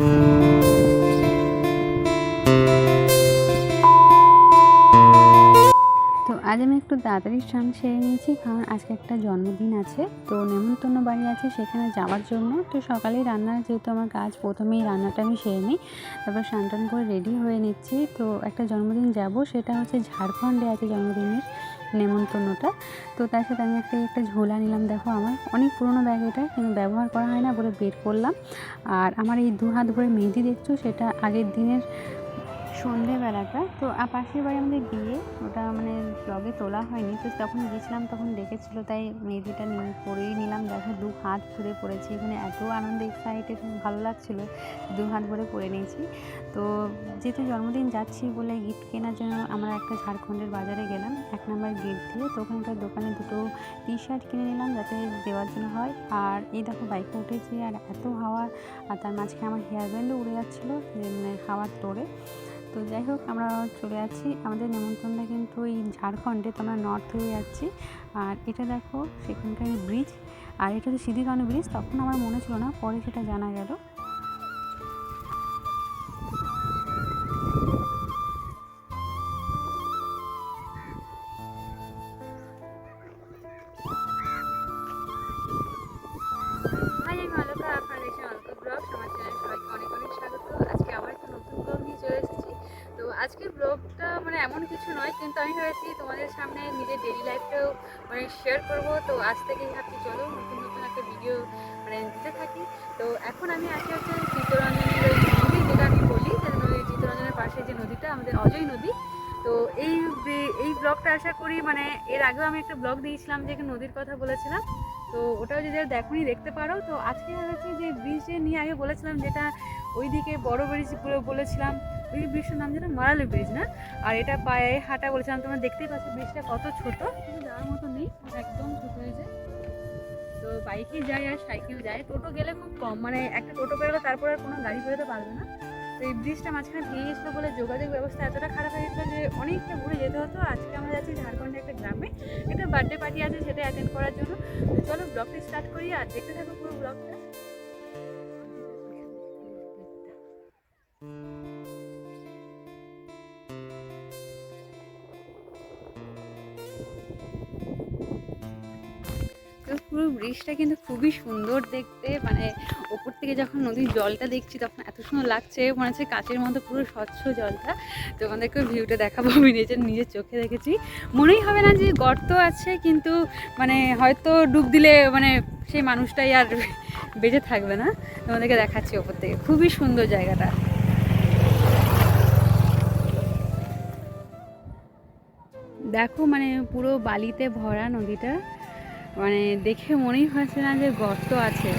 তো আজ আমি একটু তাড়াতাড়ি স্নান সেরে নিয়েছি, কারণ আজকে একটা জন্মদিন আছে। তো নেমন্তন্ন বাড়ি আছে সেখানে যাওয়ার জন্য। তো সকালেই রান্না যেহেতু আমার কাজ, প্রথমেই রান্নাটা আমি সেরে নিই। তারপর স্নান টান করে রেডি হয়ে নিচ্ছি। তো একটা জন্মদিন যাব, সেটা হচ্ছে ঝাড়খণ্ডে আছে জন্মদিনের। নেমন্তন্নটা তো তার সাথে আমি একটা একটা ঝোলা নিলাম, দেখো আমার। অনেক পুরনো ব্যাগ এটা, কিন্তু ব্যবহার করা হয় না বলে বের করলাম। আর আমার এই দু হাত ভরে মেহেদি দেখছ, সেটা আগের দিনের সন্ধেবেলাটা, তো পাশের বাড়ি আমাদের বিয়ে, ওটা মানে ব্লগে তোলা হয়নি, তো তখন গেছিলাম তখন ডেকেছিল তাই মেহেদিটা পরেই নিলাম, দেখো দু হাত ভরে পড়েছি, এখানে এত আনন্দ এক্সাইটেড ভালো লাগছিল, দু হাত ভরে পরে নিয়েছি, তো যেহেতু জন্মদিন যাচ্ছি বলে গিফট কেনার জন্য আমরা একটা ঝাড়খণ্ডের বাজারে গেলাম, এক নম্বর গেট দিয়ে, তো ওখানকার দোকানে দুটো টি শার্ট কিনে নিলাম, যাতে দেওয়ার জন্য হয়, আর এই দেখো বাইকে উঠেছি, আর এত হাওয়া, আর তার মাঝখানে আমার হেয়ার ব্যান্ডও উড়ে যাচ্ছিল মানে হাওয়ার তোড়ে তো যাই হোক, আমরা চলে আছি আমাদের নেমন্তন্নটা কিন্তু এই ঝাড়খণ্ডে, তো আমরা নর্থ হয়ে যাচ্ছি। আর এটা দেখো, সেখানকার ব্রিজ আর এটা হচ্ছে সিদ্ধিকানু ব্রিজ তখন আমার মনে ছিল না, পরে সেটা জানা গেল। আজকের ব্লগটা মানে এমন কিছু নয়, কিন্তু আমি ভেবেছি তোমাদের সামনে নিজের ডেলি লাইফটাও মানে শেয়ার করব। তো আজ থেকেই ভাবছি চলো নতুন নতুন একটা ভিডিও মানে দিতে থাকি। তো এখন আমি আছি হচ্ছে চিত্তরঞ্জনের ওই নদী যেটা আমি বলি নদী চিত্তরঞ্জনের পাশে যে নদীটা, আমাদের অজয় নদী। তো এই এই ব্লগটা আশা করি মানে এর আগেও আমি একটা ব্লগ দিয়েছিলাম, যে নদীর কথা বলেছিলাম। তো ওটাও যদি আর দেখতে পারো। তো আজকে হচ্ছে যে ব্রিজে নিয়ে আগে বলেছিলাম যেটা ওইদিকে বড় ব্রিজ বলেছিলাম। ওই ব্রিজটার নাম যেটা মারালি ব্রিজ না? আর এটা পায়ে হাঁটা বলেছিলাম, তোমরা দেখতেই পাচ্ছ ব্রিজটা কত ছোট। কিন্তু যাওয়ার মতো নেই, একদম ছোট হয়েছে তো বাইকে যায় আর সাইকেল যায়। টোটো গেলে খুব কম মানে একটা টোটো বেরোলে তারপর আর কোনো গাড়ি বেরোতে পারবে না। তো এই ব্রিজটা মাঝখানে ভেঙে গেছিল বলে যোগাযোগ ব্যবস্থা এতটা খারাপ হয়ে গেছিল যে অনেকটা ঘুরে যেতে হতো। আজকে আমরা যাচ্ছি ঝাড়খণ্ডে একটা গ্রামে। একটা বার্থডে পার্টি আছে সেটা অ্যাটেন্ড করার জন্য। তো চলো ব্লগটা স্টার্ট করি আর দেখতে থাকো পুরো ব্লগটা পুরো ব্রিজটা কিন্তু খুবই সুন্দর দেখতে। মানে ওপর থেকে যখন নদীর জলটা দেখছি তখন এত সুন্দর লাগছে, মনে হচ্ছে কাচের মতো পুরো স্বচ্ছ জলটা। তো আমাদেরকে ভিউটা দেখাবো, আমি নিজের নিজের চোখে দেখেছি। মনেই হবে না যে গর্ত আছে, কিন্তু মানে হয়তো ডুব দিলে মানে সেই মানুষটাই আর বেঁচে থাকবে না। তোমাদেরকে দেখাচ্ছি ওপর থেকে। খুবই সুন্দর জায়গাটা। দেখো মানে পুরো বালিতে ভরা নদীটা। মানে দেখে মনেই হচ্ছে না যে গর্ত আছে।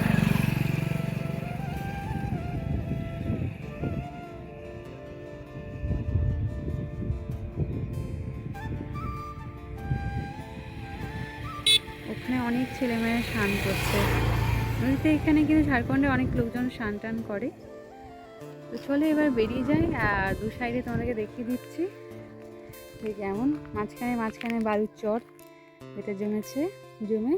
ওখানে অনেক ছেলেমেয়েরা স্নান করছে। নদীতে এখানে কিন্তু ঝাড়খণ্ডে অনেক লোকজন স্নান টান করে। তো চলে এবার বেরিয়ে যাই, আর দু সাইডে তোমাদেরকে দেখিয়ে দিচ্ছি। যেমন মাঝখানে মাঝখানে বালুর চর, এটা জমেছে। জমে।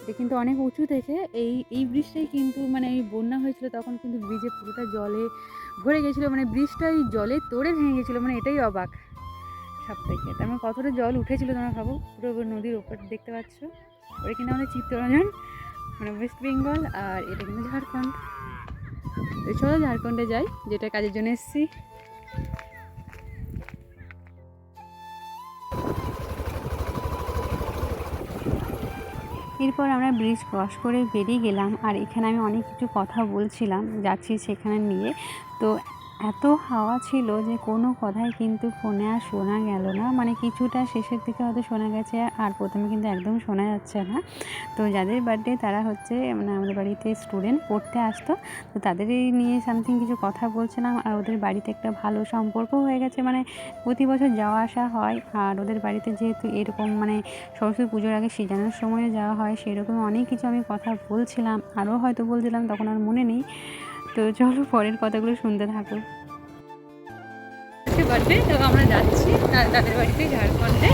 এটা কিন্তু অনেক উঁচু থেকে। এই এই ব্রিজটাই কিন্তু মানে এই বন্যা হয়েছিল তখন কিন্তু ব্রিজে পুরোটা জলে ভরে গেছিল। মানে ব্রিজটা এই জলে তোড়ে ভেঙে গেছিল। মানে এটাই অবাক সব থেকে তার মানে কতটা জল উঠেছিল তোমরা ভাবো? পুরো নদীর ওপর দেখতে পাচ্ছ। ওটা কিন্তু আমাদের চিত্তরঞ্জন মানে ওয়েস্ট বেঙ্গল আর এটা কিন্তু ঝাড়খণ্ড। চলো ঝাড়খণ্ডে যাই, যেটা কাজের জন্য এসেছি। এরপর আমরা ব্রিজ ক্রস করে বেরিয়ে গেলাম আর এখানে আমি অনেক কিছু কথা বলছিলাম। যাচ্ছি সেখানে নিয়ে। তো এত হাওয়া ছিল যে কোনো কথাই কিন্তু ফোনে আর শোনা গেল না। মানে কিছুটা শেষের দিকে হয়তো শোনা গেছে, আর প্রথমে কিন্তু একদম শোনা যাচ্ছে না। তো যাদের বার্থডে তারা হচ্ছে মানে আমাদের বাড়িতে স্টুডেন্ট পড়তে আসতো, তো তাদেরই নিয়ে সামথিং কিছু কথা বলছিলাম। আর ওদের বাড়িতে একটা ভালো সম্পর্ক হয়ে গেছে। মানে প্রতি বছর যাওয়া আসা হয়। আর ওদের বাড়িতে যেহেতু এরকম মানে সরস্বতী পুজোর আগে সিজানোর সময় যাওয়া হয়, সেরকম অনেক কিছু আমি কথা বলছিলাম। আরও হয়তো বলছিলাম, তখন আর মনে নেই। তো চলো পরের কথাগুলো শুনতে থাকো। তো আমরা যাচ্ছি তাদের বাড়িতে ঝাড়খণ্ডে।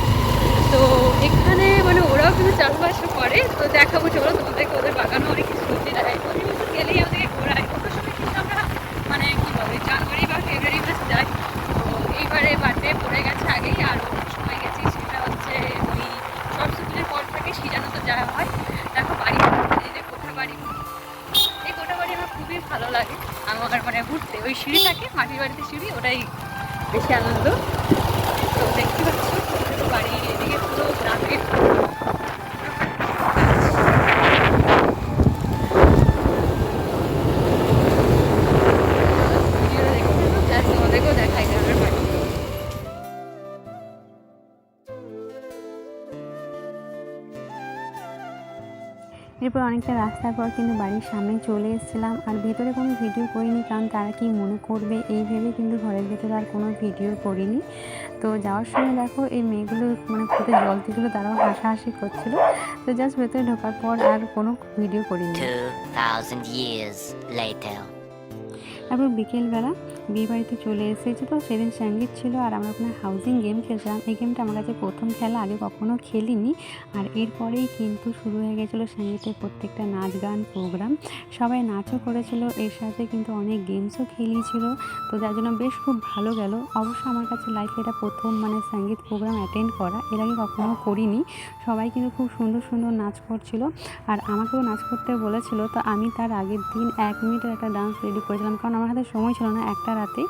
তো এখানে মানে ওরাও কিন্তু চাষবাস করে, তো দেখাবো চলো তোমাদেরকে ওদের বাগানও অনেক কিছু দেখায় প্রতি বছর গেলেই ওদেরকে ঘোরায়। ওদের সঙ্গে কিন্তু আমরা মানে কী বলে, জানুয়ারি আমার মানে ঘুরতে। ওই সিঁড়ি থাকে মাটির বাড়িতে সিঁড়ি, ওটাই বেশি আনন্দ। তো দেখতে পাচ্ছ বাড়ি এদিকে পুরো গ্রামের এরপর অনেকটা রাস্তার পর কিন্তু বাড়ির সামনে চলে এসেছিলাম। আর ভেতরে কোনো ভিডিও করিনি কারণ তারা কি মনে করবে এই ভেবে কিন্তু ঘরের ভেতরে আর কোনো ভিডিও করিনি। তো যাওয়ার সময় দেখো এই মেয়েগুলো মানে ফুটে জল দিয়েছিল তারাও হাসাহাসি করছিল। তো জাস্ট ভেতরে ঢোকার পর আর কোনো ভিডিও করিনি। 2,000 years later. তারপর বিকেলবেলা বিয়ে বাড়িতে চলে এসেছি তো, সেদিন সংগীত ছিল আর আমরা ওখানে হাউজিং গেম খেলছিলাম। এই গেমটা আমার কাছে প্রথম খেলা, আগে কখনো খেলিনি। আর এরপরেই কিন্তু শুরু হয়ে গেছিল সঙ্গীতের প্রত্যেকটা নাচ গান প্রোগ্রাম। সবাই নাচও করেছিল, এর সাথে কিন্তু অনেক গেমসও খেলিয়েছিল। তো যার জন্য বেশ খুব ভালো গেল। অবশ্য আমার কাছে লাইফে এটা প্রথম মানে সংগীত প্রোগ্রাম অ্যাটেন্ড করা, এর আগে কখনো করিনি। সবাই কিন্তু খুব সুন্দর সুন্দর নাচ করছিল। আর আমাকেও নাচ করতে বলেছিল, তো আমি তার আগের দিন এক মিনিটের একটা ডান্স রেডি করেছিলাম। কারণ আমার হাতে সময় ছিল না একটা রাতে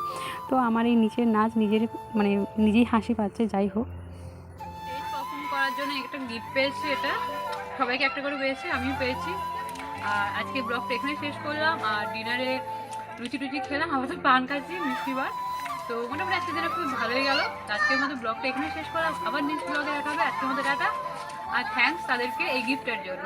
তো আমার এই নিচের নাচ নিজের মানে নিজেই হাসি পাচ্ছে, যাই হোক। করার জন্য একটা গিফট পেয়েছি এটা। সবাইকে একটা করে পেয়েছে, আমিও পেয়েছি। আর আজকে ব্লগটা এখানে শেষ করলাম। আর ডিনারে লুচি টুচি খেলাম আবার তো পান খাচ্ছি, মিষ্টি বার তো মোটামুটি আজকে দিনে খুব ভালোই গেল। আজকের মতো ব্লগটা এখানে শেষ করলাম। আবার নেক্সট ব্লগে দেখা হবে। আজকের মতো টাটা। আর থ্যাঙ্কস তাদেরকে এই গিফটের জন্য।